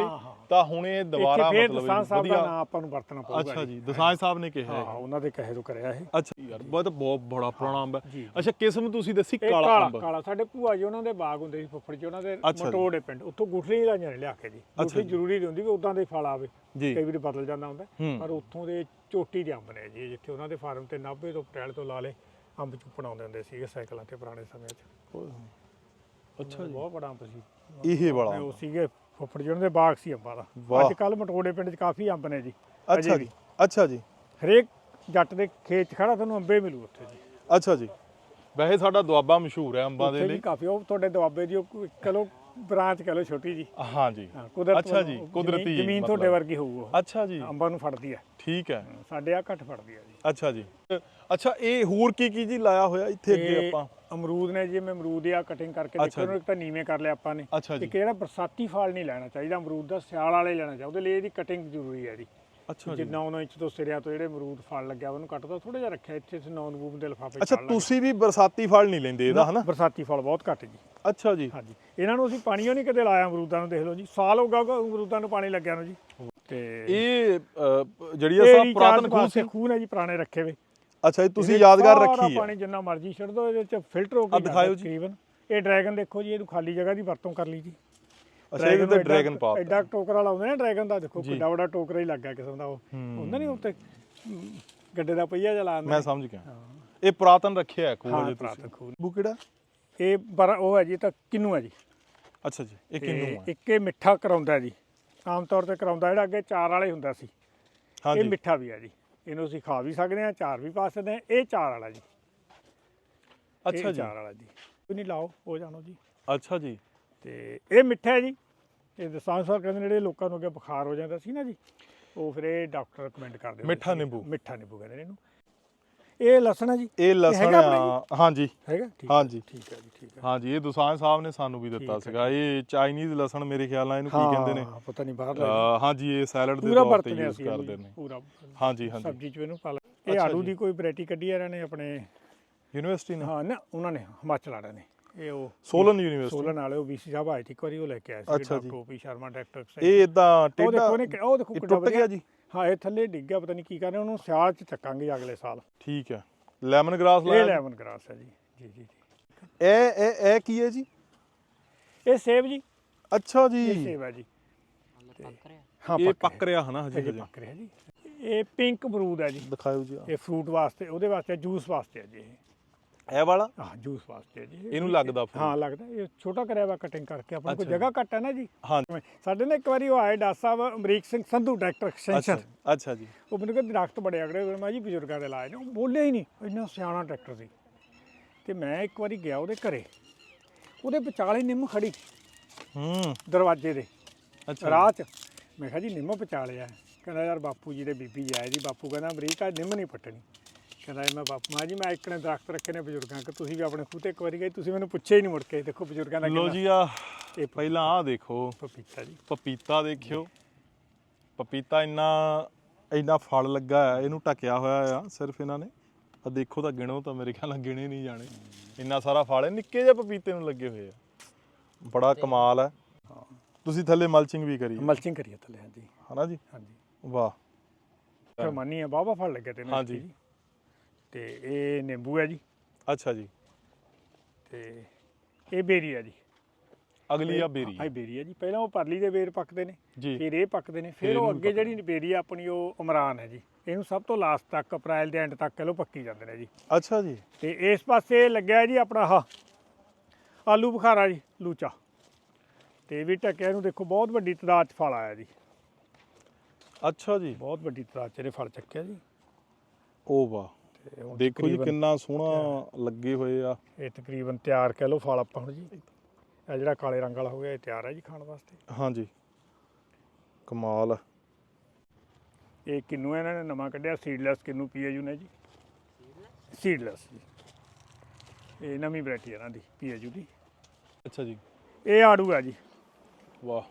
ਤਾਂ ਹੁਣ ਇਹ ਦੁਬਾਰਾ ਮਤਲਬ ਦਸਾਂਝ ਸਾਹਿਬ ਦਾ ਵਧੀਆ ਨਾਮ ਆਪਾਂ ਨੂੰ ਵਰਤਣਾ ਪਊਗਾ ਅੱਛਾ ਜੀ। ਦਸਾਂਝ ਸਾਹਿਬ ਨੇ ਕਿਹਾ ਹਾਂ ਉਹਨਾਂ ਦੇ ਕਹੇ ਤੋਂ ਕਰਿਆ ਇਹ। ਅੱਛਾ ਯਾਰ ਬਹੁਤ ਬਹੁਤ ਬੜਾ ਪੁਰਾਣਾ ਅੰਬ ਹੈ। ਅੱਛਾ ਕਿਸਮ ਤੁਸੀਂ ਦੱਸੀ? ਕਾਲਾ ਅੰਬ। ਕਾਲਾ। ਸਾਡੇ ਭੂਆ ਜੀ ਉਹਨਾਂ ਦੇ ਬਾਗ ਹੁੰਦੇ ਸੀ ਫੁੱਫੜ ਜੀ ਉਹਨਾਂ ਦੇ। ਮਟੋੜੇ ਪਿੰਡ। ਉੱਥੋਂ ਗੁਠਲੀ ਲਾਈਆਂ ਨੇ ਲਿਆ ਕੇ ਜੀ। ਗੁਠਲੀ। ਜ਼ਰੂਰੀ ਨਹੀਂ ਹੁੰਦੀ ਵੀ ਉਦਾਂ ਦੇ ਫਲ ਆਵੇ। ਕਈ ਵਾਰੀ ਬਦਲ ਜਾਂਦਾ ਹੁੰਦਾ। ਪਰ ਉੱਥੋਂ ਦੇ ਚੋਟੀ ਦੇ ਅੰਬ ਨੇ ਜੀ ਜਿੱਥੇ ਉਹਨਾਂ ਦੇ ਫਾਰਮ ਤੇ 90 ਤੋਂ ਅਪ੍ਰੈਲ ਤੋਂ ਲਾ ਲੇ ਅੰਬ ਚੁੱਪਣ ਆਉਂਦੇ ਹੁੰਦੇ ਸੀਗੇ ਸਾਈਕਲਾਂ ਤੇ ਪੁਰਾਣੇ ਸਮੇਂ 'ਚ। ਅੱਛਾ ਜੀ। ਬਹੁਤ ਬੜਾ ਅੰਬ ਸੀ। ਇਹ ਵਾਲਾ ਉਹ ਸੀਗੇ ਫੁੱਫੜ ਜੀ ਉਹਨਾਂ ਦੇ ਬਾਗ ਸੀ ਅੰਬਾਂ ਦਾ। ਵਾਹ। ਅੱਜ ਕੱਲ ਮਟੋੜੇ ਪਿੰਡ 'ਚ ਕਾਫੀ ਅੰਬ ਨੇ ਜੀ ਅੱਛਾ ਅਜੇ ਜੀ। ਅੱਛਾ ਜੀ। ਹਰੇਕ ਜੱਟ ਦੇ ਖੇਤ 'ਚ ਖੜਾ ਤੁਹਾਨੂੰ ਅੰਬੇ ਮਿਲੂ ਉੱਥੇ ਜੀ। ਅੱਛਾ ਜੀ। ਵੈਸੇ ਸਾਡਾ ਦੁਆਬਾ ਮਸ਼ਹੂਰ ਹੈ ਅੰਬਾਂ ਦੇ ਉੱਥੇ ਵੀ ਲਈ। ਕਾਫੀ ਉਹ ਤੁਹਾਡੇ ਦੁਆਬੇ ਦੀ ਉਹ ਕਲੋ ਬ੍ਰਾਂਚ ਕਹ ਲਓ ਛੋਟੀ ਜੀ। ਹਾਂ ਜੀ। ਹਾਂ ਕੁਦਰਤ ਅੱਛਾ ਜੀ, ਵੱਲੋਂ ਕੁਦਰਤੀ ਜ਼ਮੀਨ- ਜ਼ਮੀਨ ਮਤਲਬ। ਤੁਹਾਡੇ ਵਰਗੀ ਹੋਊ ਉਹ। ਅੱਛਾ ਜੀ। ਅੰਬਾਂ ਨੂੰ ਫੜਦੀ ਹੈ। ਠੀਕ ਹੈ। ਸਾਡੇ ਆ ਘੱਟ ਫੜਦੀ ਹੈ ਜੀ। ਅੱਛਾ ਜੀ। ਅੱਛਾ ਇਹ ਹੋਰ ਕੀ ਕੀ ਜੀ ਲਾਇਆ ਹੋਇਆ ਇੱਥੇ ਅੱਗੇ ਆਪਾਂ? ਅਮਰੂਦ ਨੇ ਜੀ ਮੈਂ ਅਮਰੂਦ ਆ ਕਟਿੰਗ ਕਰਕੇ ਅੱਛਾ ਦੇਖੋ ਇਹਨੂੰ ਇੱਕ ਤਾਂ ਨੀਵੇਂ ਕਰ ਲਿਆ ਆਪਾਂ ਨੇ। ਅੱਛਾ ਜੀ। ਇੱਕ ਜਿਹੜਾ ਬਰਸਾਤੀ ਫਲ ਨਹੀਂ ਲੈਣਾ ਚਾਹੀਦਾ ਅਮਰੂਦ ਦਾ ਸਿਆਲ ਵਾਲੇ ਲੈਣਾ ਚਾਹੀਦਾ। ਉਹਦੇ ਲਈ ਇਹਦੀ ਕਟਿੰਗ ਜ਼ਰੂਰੀ ਹੈ ਜੀ। ਅੱਛਾ ਜੀ। ਜਿੰਨਾ 9 ਇੰਚ ਤੋਂ ਸਿਰਿਆਂ ਤੋਂ ਜਿਹੜੇ ਅਮਰੂਦ ਫਲ ਲੱਗਿਆ ਉਹਨੂੰ ਕੱਟ ਦੋ ਥੋੜਾ ਜਿਹਾ ਰੱਖਿਆ ਇੱਥੇ ਤੇ ਨੌਨ ਬੂਮ ਦੇ ਲਿਫਾਫੇ ਅੱਛਾ ਤੁਸੀਂ ਵੀ ਬਰਸਾਤੀ ਫਲ ਨਹੀਂ ਲੈਂਦੇ ਇਹਦਾ ਹਨਾ? ਬਰਸਾਤੀ ਫਲ ਬਹੁਤ ਘੱਟ ਜੀ। ਅੱਛਾ ਜੀ। ਹਾਂਜੀ। ਇਹਨਾਂ ਨੂੰ ਅਸੀਂ ਪਾਣੀਓ ਨਹੀਂ ਕਦੇ ਲਾਇਆ ਅਮਰੂਦਾਂ ਨੂੰ ਦੇਖ ਲਓ ਜੀ। ਸਾਲ ਹੋ ਗਿਆ ਅਮਰੂਦਾਂ ਨੂੰ ਪਾਣੀ ਲੱਗਿਆ ਨੂੰ ਜੀ। ਤੇ ਇਹ ਜਿਹੜੀ ਆ ਸਭ ਪੁਰਾਤਨ ਖੂਹ ਸੀ? ਖੂਹ ਨੇ ਜੀ ਪੁਰਾਣੇ ਰੱਖੇ ਵੇ। ਅੱਛਾ ਇਹ ਤੁਸੀਂ ਯਾਦਗਾਰ ਰੱਖੀ ਹੈ? ਪਾਣੀ ਜਿੰਨਾ ਮਰਜ਼ੀ ਛੱਡ ਦੋ ਇਹਦੇ ਚ ਫਿਲਟਰ ਹੋ ਕੇ ਜਾਂਦਾ ਜੀ। ਤਕਰੀਬਨ। ਇਹ ਡਰੈਗਨ ਦੇਖੋ ਜੀ ਇਹਨੂੰ ਖਾਲੀ ਜਗ੍ਹਾ ਦੀ ਵਰਤੋਂ ਕਰ ਲਈ ਜੀ। ਅੱਛਾ ਤੇ ਐਡਾ- ਡਰੈਗਨ ਪਾਤਾ। ਐਡਾ ਟੋਕਰਾ ਲਾਉਂਦੇ ਨੇ ਡਰੈਗਨ ਦਾ। ਦੇਖੋ ਜੀ। ਕਿੱਡਾ ਵੱਡਾ ਟੋਕਰਾ ਹੀ ਲੱਗਾ ਕਿਸਮ ਦਾ ਉਹ। ਹੂੰ। ਹੁੰਦਾ ਨਹੀਂ ਉੱਤੇ ਗੱਡੇ ਦਾ ਪਹੀਆ ਚਲਾਉਂਦੇ ਮੈਂ ਸਮਝ ਗਿਆ। ਇਹ ਪੁਰਾਤਨ ਰੱਖਿਆ ਹੈ ਖੂਹ ਹਾਂ ਜੇ ਪ੍ਰਾਤਨ ਖੂਹ ਬੂ ਕਿਹੜਾ? ਇਹ ਪਰ ਉਹ ਹੈ ਜੀ ਤਾਂ ਕਿੰਨੂ ਹੈ ਜੀ। ਅੱਛਾ ਜੀ ਇਹ ਕਿੰਨੂ ਹੈ? ਇੱਕ ਇਹ ਮਿੱਠਾ ਕਰਾਉਂਦਾ ਜੀ। ਆਮ ਤੌਰ ਤੇ ਕਰਾਉਂਦਾ ਜਿਹੜਾ ਅੱਗੇ ਚਾਰ ਵਾਲੇ ਹੁੰਦਾ ਸੀ। ਇਹ ਹਾਂਜੀ ਮਿੱਠਾ ਵੀ ਹੈ ਜੀ। ਇਹਨੂੰ ਅਸੀਂ ਖਾ ਵੀ ਸਕਦੇ ਹਾਂ ਚਾਰ ਵੀ ਪਾ ਸਕਦੇ ਹਾਂ। ਇਹ ਚਾਰ ਵਾਲਾ ਜੀ। ਇਹ ਅੱਛਾ ਜੀ। ਚਾਰ ਵਾਲਾ ਜੀ। ਕੋਈ ਨਹੀਂ ਲਾਓ ਹੋ ਜਾਣੋ ਜੀ। ਅੱਛਾ ਜੀ। ਤੇ ਇਹ ਮਿੱਠਾ ਹੈ ਜੀ। ਇਹ ਦਸਾਂ ਸਾਲ ਕਹਿੰਦੇ ਨੇ ਜਿਹੜੇ ਲੋਕਾਂ ਨੂੰ ਅੱਗੇ ਬੁਖਾਰ ਹੋ ਜਾਂਦਾ ਸੀ ਨਾ ਜੀ ਉਹ ਫਿਰ ਇਹ ਡਾਕਟਰ ਰეკਮੈਂਡ ਕਰਦੇ ਹੁੰਦੇ ਮਿੱਠਾ ਸੀ। ਨਿੰਬੂ। ਮਿੱਠਾ ਨਿੰਬੂ ਕਹਿੰਦੇ ਨੇ ਇਹਨੂੰ। ਇਹ ਲਸਣ ਹੈ ਜੀ? ਇਹ ਲਸਣ ਹੈਗਾ ਆਪਣੇ ਆ ਹਾਂਜੀ। ਹੈਗਾ? ਠੀਕ ਹਾਂਜੀ। ਠੀਕ ਹੈ ਜੀ ਠੀਕ ਹੈ। ਹਾਂਜੀ ਇਹ ਦੁਸਾਂਝ ਸਾਹਿਬ ਨੇ ਸਾਨੂੰ ਵੀ ਦਿੱਤਾ ਠੀਕ ਹੈ, ਸੀਗਾ। ਇਹ ਚਾਈਨੀਜ਼ ਲਸਣ ਮੇਰੇ ਖਿਆਲ ਨਾਲ ਇਹਨੂੰ ਕੀ ਕਹਿੰਦੇ ਨੇ? ਹਾਂ, ਪਤਾ ਨਹੀਂ ਬਾਹਰ ਅ, ਹਾਂਜੀ ਇਹ ਸੈਲਡ ਦੇ ਪੂਰਾ ਤੌਰ ਤੇ ਵਰਤਦੇ ਯੂਜ਼ ਅਸੀਂ ਕਰਦੇ ਨੇ। ਪੂਰਾ ਹਾਂਜੀ ਹਾਂਜੀ। ਸਬਜ਼ੀ ਚ ਇਹਨੂੰ ਪਾ ਲੈ। ਇਹ ਅੱਛਾ ਆਲੂ ਜੀ। ਦੀ ਕੋਈ ਵੈਰਾਈਟੀ ਕੱਢੀ ਹੈ ਇਹਨਾਂ ਨੇ ਆਪਣੇ ਯੂਨੀਵਰਸਿਟੀ ਨੇ? ਹਾਂ ਨਾ ਉਹਨਾਂ ਨੇ ਹਿਮਾਚਲ ਵਾਲਿਆਂ ਨੇ। ਇਹ ਉਹ ਸੋਲਨ ਯੂਨੀਵਰਸਿਟੀ ਸੋਲਨ ਵਾਲੇ ਉਹ ਵੀਸੀ ਸਾਹਿਬ ਆਏ ਸੀ ਇੱਕ ਵਾਰੀ ਉਹ ਲੈ ਕੇ ਆਏ ਸੀ ਅੱਛਾ ਜੀ। ਡਾਕਟਰ ਓਪੀ ਸ਼ਰਮਾ ਡਾਕਟਰ ਇਹ ਇਦਾਂ ਕਿ- ਉਹ ਦੇਖੋ ਇਹ ਟੁੱਟ ਗਿਆ ਜੀ? ਹਾਂ ਇਹ ਥੱਲੇ ਡਿੱਗ ਗਿਆ ਪਤਾ ਨਹੀਂ ਕੀ ਕਰਨੇ ਉਹਨੂੰ ਸਿਆਲ ਚ ਚੱਕਾਂਗੇ ਅਗਲੇ ਸਾਲ। ਠੀਕ ਹੈ। ਲੈਮਨ ਗ੍ਰਾਸ ਇਹ ਲਾਇਆ ਲੈਮਨ ਗ੍ਰਾਸ ਹੈ ਜੀ। ਜੀ ਜੀ ਜੀ। ਇਹ ਇਹ ਇਹ ਕੀ ਹੈ ਜੀ? ਇਹ ਸੇਬ ਜੀ। ਅੱਛਾ ਇਹ ਜੀ ਸੇਬ ਹੈ ਜੀ। ਹਾਂ ਇਹ ਪੱਕ ਰਿਹਾ। ਹਨਾ ਹਜੇ ਹਜੇ ਹਜੇ। ਪੱਕ ਰਿਹਾ ਜੀ। ਇਹ ਪਿੰਕ ਅਮਰੂਦ ਹੈ ਜੀ। ਦਿਖਾਓ ਜੀ। ਇਹ ਫਰੂਟ ਵਾਸਤੇ ਉਹਦੇ ਵਾਸਤੇ ਜੂਸ ਵਾਸਤੇ ਹੈ ਜੀ ਇਹ। ਇਹ ਵਾਲਾ? ਹਾਂ ਜੂਸ ਵਾਸਤੇ ਜੀ। ਇਹ। ਇਹਨੂੰ ਲੱਗਦਾ ਫਰੂਟ ਹਾਂ ਲੱਗਦਾ। ਇਹ ਛੋਟਾ ਕਰਿਆ ਵਾ ਕਟਿੰਗ ਕਰਕੇ। ਆਪਣੇ ਕੋਲ ਅੱਛਾ। ਜਗ੍ਹਾ ਘੱਟ ਹੈ ਨਾ ਜੀ? ਹਾਂ। ਸਾਡੇ ਨਾਲ ਇੱਕ ਵਾਰੀ ਉਹ ਆਏ ਡਾਕਟਰ ਸਾਹਿਬ ਅਮਰੀਕ ਸਿੰਘ ਸੰਧੂ ਡਾਇਰੈਕਟਰ ਅੱਛਾ। ਐਕਸਟੈਂਸ਼ਨ। ਅੱਛਾ ਜੀ। ਉਹ ਮੈਨੂੰ ਕਹਿੰਦੇ ਦਰਖਤ ਬੜੇ ਅਗੜੇ ਹੋਏ ਮੈਂ ਜੀ ਬਜ਼ੁਰਗਾਂ ਦੇ ਲਾਏ ਨੇ। ਉਹ ਬੋਲੇ ਹੀ ਨਹੀਂ। ਇੰਨਾ ਸਿਆਣਾ ਡਾਕਟਰ ਸੀ। ਤੇ ਮੈਂ ਇੱਕ ਵਾਰੀ ਗਿਆ ਉਹਦੇ ਘਰੇ। ਉਹਦੇ ਵਿਚਾਲੇ ਨਿੰਮ ਖੜੀ। ਹੂੰ। ਦਰਵਾਜ਼ੇ ਦੇ ਅੱਛਾ। ਰਾਹ 'ਚ ਮੈਂ ਕਿਹਾ ਜੀ ਨਿੰਮ ਵਿਚਾਲੇ ਆ ਕਹਿੰਦਾ ਯਾਰ ਬਾਪੂ ਜੀ ਦੇ ਬੀਬੀ ਜਾਏ ਜੀ। ਬਾਪੂ ਕਹਿੰਦਾ ਅਮਰੀਕ ਆ ਨਿੰਮ ਨਹੀਂ ਪੱਟਣੀ। ਕਹਿੰਦਾ ਮੈਂ ਬਾਪੂ ਮਾਂ ਜੀ ਮੈਂ ਇੱਕ ਨੇ ਦਰਖਤ ਰੱਖੇ ਨੇ ਬਜ਼ੁਰਗਾਂ ਕਿ ਤੁਸੀਂ ਵੀ ਆਪਣੇ ਖੂਹ ਤੇ ਇੱਕ ਵਾਰੀ ਗਏ ਤੁਸੀਂ ਮੈਨੂੰ ਪੁੱਛਿਆ ਹੀ ਨਹੀਂ ਮੁੜ ਕੇ ਦੇਖੋ ਬਜ਼ੁਰਗਾਂ ਦਾ ਲੋ ਜੀ ਆ ਇਹ ਪਹਿਲਾਂ ਆ ਦੇਖੋ। ਪਪੀਤਾ ਜੀ। ਪਪੀਤਾ ਦੇਖਿਓ। ਪਪੀਤਾ ਇੰਨਾ ਇੰਨਾ ਫਲ ਲੱਗਾ ਆ ਇਹਨੂੰ ਢੱਕਿਆ ਹੋਇਆ ਆ ਸਿਰਫ ਇਹਨਾਂ ਨੇ। ਆ ਦੇਖੋ ਤਾਂ ਗਿਣੋ ਤਾਂ ਮੇਰੇ ਖਿਆਲ ਨਾਲ ਗਿਣੇ ਨਹੀਂ ਜਾਣੇ। ਇੰਨਾ ਸਾਰਾ ਫਲ ਹੈ ਨਿੱਕੇ ਜਿਹੇ ਪਪੀਤੇ ਨੂੰ ਲੱਗੇ ਹੋਏ ਆ। ਬੜਾ ਕਮਾਲ ਹੈ। ਤੁਸੀਂ ਥੱਲੇ ਮਲਚਿੰਗ ਵੀ ਕਰੀ ਹੈ, ਮਲਚਿੰਗ ਕਰੀਏ ਥੱਲੇ ਹਾਂਜੀ। ਹਨਾ ਜੀ? ਹਾਂਜੀ। ਵਾਹ। ਫਰਮਾਨੀ ਆ ਬਾਬਾ ਫਲ ਲੱਗੇ ਤੇ ਨੇ ਹਾਂਜੀ। ਤੇ ਇਹ ਨਿੰਬੂ ਹੈ ਜੀ। ਅੱਛਾ ਜੀ। ਤੇ ਇਹ ਬੇਰੀ ਹੈ ਜੀ। ਅਗਲੀ ਆ ਬੇਰੀ। ਹਾਂ ਬੇਰੀ ਹੈ ਜੀ। ਪਹਿਲਾਂ ਉਹ ਪਰਲੀ ਦੇ ਵੇਰ ਪੱਕਦੇ ਨੇ ਫਿਰ ਇਹ ਪੱਕਦੇ ਨੇ ਫਿਰ ਉਹ ਅੱਗੇ ਜਿਹੜੀ ਬੇਰੀ ਆ ਆਪਣੀ ਉਹ ਉਮਰਾਨ ਹੈ ਜੀ। ਇਹਨੂੰ ਸਭ ਤੋਂ ਲਾਸਟ ਤੱਕ ਅਪ੍ਰੈਲ ਦੇ ਐਂਡ ਤੱਕ ਕਹ ਲੋ ਪੱਕੀ ਜਾਂਦੇ ਨੇ ਜੀ। ਅੱਛਾ ਜੀ। ਤੇ ਇਸ ਪਾਸੇ ਲੱਗਿਆ ਜੀ ਆਪਣਾ ਆਹ ਆਲੂ ਬੁਖਾਰਾ ਜੀ ਲੂਚਾ। ਤੇ ਵੀ ਢੱਕਿਆ ਇਹਨੂੰ ਦੇਖੋ ਬਹੁਤ ਵੱਡੀ ਤਦਾਦ ਚ ਫਲ ਆਇਆ ਜੀ। ਅੱਛਾ ਜੀ। ਬਹੁਤ ਵੱਡੀ ਤਦਾਦ ਚ ਇਹਨੇ ਫਲ ਚੱਕਿਆ ਜੀ। ਉਹ ਵਾਹ। ਦੇਖੋ ਜੀ ਕਿੰਨਾ ਸੋਹਣਾ ਲੱਗੇ ਹੋਏ ਆ। ਇਹ ਤਕਰੀਬਨ ਤਿਆਰ ਕਹਿ ਲੋ ਫਲ ਆਪਾਂ ਹੁਣ ਜੀ। ਇਹ ਜਿਹੜਾ ਕਾਲੇ ਰੰਗ ਵਾਲਾ ਹੋ ਗਿਆ ਇਹ ਤਿਆਰ ਹੈ ਜੀ ਖਾਣ ਵਾਸਤੇ? ਹਾਂਜੀ। ਕਮਾਲ ਆ। ਇਹ ਕਿੰਨੂ ਇਹਨਾਂ ਨੇ ਨਵਾਂ ਕੱਢਿਆ? ਸੀਡਲੈਸ ਕਿੰਨੂ ਪੀਏਯੂ ਨੇ ਜੀ? ਸੀਡਲੈਸ ਜੀ। ਇਹ ਨਵੀਂ ਵੈਰਾਈਟੀ ਇਹਨਾਂ ਦੀ ਪੀਏਯੂ ਦੀ। ਅੱਛਾ ਜੀ। ਇਹ ਆੜੂ ਹੈ ਜੀ। ਵਾਹ।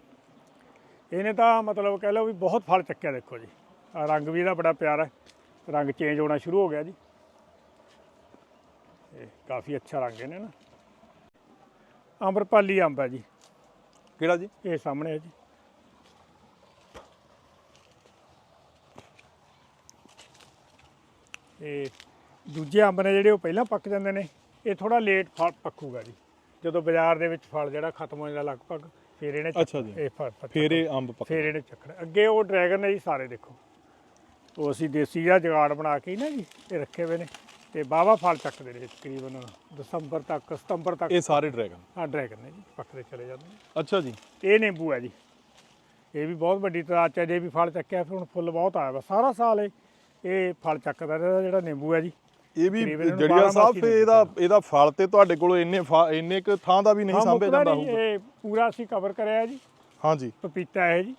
ਇਹਨੇ ਤਾਂ ਮਤਲਬ ਕਹਿ ਲਓ ਵੀ ਬਹੁਤ ਫਲ ਚੱਕਿਆ ਦੇਖੋ ਜੀ। ਰੰਗ ਵੀ ਇਹਦਾ ਬੜਾ ਪਿਆਰਾ ਹੈ। ਰੰਗ ਚੇਂਜ ਹੋਣਾ ਸ਼ੁਰੂ ਹੋ ਗਿਆ ਜੀ। ਇਹ ਕਾਫੀ ਅੱਛਾ ਰੰਗ ਇਹਨੇ ਨਾ। ਅੰਬਰਪਾਲੀ ਅੰਬ ਹੈ ਜੀ। ਕਿਹੜਾ ਜੀ? ਇਹ ਸਾਹਮਣੇ ਹੈ ਜੀ। ਇਹ ਦੂਜੇ ਅੰਬ ਨੇ ਜਿਹੜੇ ਉਹ ਪਹਿਲਾਂ ਪੱਕ ਜਾਂਦੇ ਨੇ ਇਹ ਥੋੜਾ ਲੇਟ ਫਲ ਪੱਕੂਗਾ ਜੀ। ਜਦੋਂ ਬਾਜ਼ਾਰ ਦੇ ਵਿੱਚ ਫਲ ਜਿਹੜਾ ਖਤਮ ਹੋ ਜਾਂਦਾ ਲਗਭਗ ਫਿਰ ਇਹਨੇ ਚੱਕ- ਅੱਛਾ ਜੀ। ਇਹ ਫਲ ਫਲ ਫੇਰ ਇਹ ਅੰਬ ਪੱਕ ਫਿਰ ਇਹਨੇ ਚੱਕਣਾ। ਅੱਗੇ ਉਹ ਡਰੈਗਨ ਨੇ ਜੀ ਸਾਰੇ ਦੇਖੋ। ਉਹ ਅਸੀਂ ਦੇਸੀ ਜਿਹਾ ਜਗਾੜ ਬਣਾ ਕੇ ਹੀ ਨਾ ਜੀ ਇਹ ਰੱਖੇ ਹੋਏ ਨੇ। ਤੇ ਬਾਵਾ ਫਲ ਚੱਕਦੇ ਨੇ ਤਕਰੀਬਨ ਦਸੰਬਰ ਤੱਕ ਸਤੰਬਰ ਤੱਕ। ਇਹ ਸਾਰੇ ਡਰੈਗਨ? ਹਾਂ ਡਰੈਗਨ ਨੇ ਜੀ ਪੱਕਦੇ ਚਲੇ ਜਾਂਦੇ ਨੇ। ਅੱਛਾ ਜੀ। ਇਹ ਨਿੰਬੂ ਹੈ ਜੀ। ਇਹ ਵੀ ਬਹੁਤ ਵੱਡੀ ਤਾਦਾਦ ਚ ਹੈ ਜੇ ਵੀ ਫਲ ਚੱਕਿਆ ਫਿਰ ਹੁਣ ਫੁੱਲ ਬਹੁਤ ਆਇਆ ਵਾ। ਸਾਰਾ ਸਾਲ ਇਹ ਇਹ ਫਲ ਚੱਕਦਾ ਰਿਹਾ ਜਿਹੜਾ ਨਿੰਬੂ ਹੈ ਜੀ। ਇਹ ਵੀ ਤਕਰੀਬਨ ਇਹਨੂੰ ਜੜੀਆ ਬਾਰਾਂ ਸਾਹਿਬ ਮਾਸੀ ਫੇ ਦੇ ਇਹਦਾ ਇਹਦਾ ਫਲ ਤੇ ਤੁਹਾਡੇ ਕੋਲ ਇੰਨੇ ਫਾ- ਇੰਨੇ ਕੁ ਥਾਂ ਦਾ ਵੀ ਨਹੀਂ ਹਾਂ, ਸਾਂਭਿਆ ਮੁੱਕਦਾ ਜਾਂਦਾ ਨਹੀਂ, ਹੋਊਗਾ। ਇਹ ਪੂਰਾ ਅਸੀਂ ਕਵਰ ਕਰਿਆ ਹੈ ਜੀ। ਹਾਂਜੀ ਪਪੀਤਾ ਹੈ ਜੀ।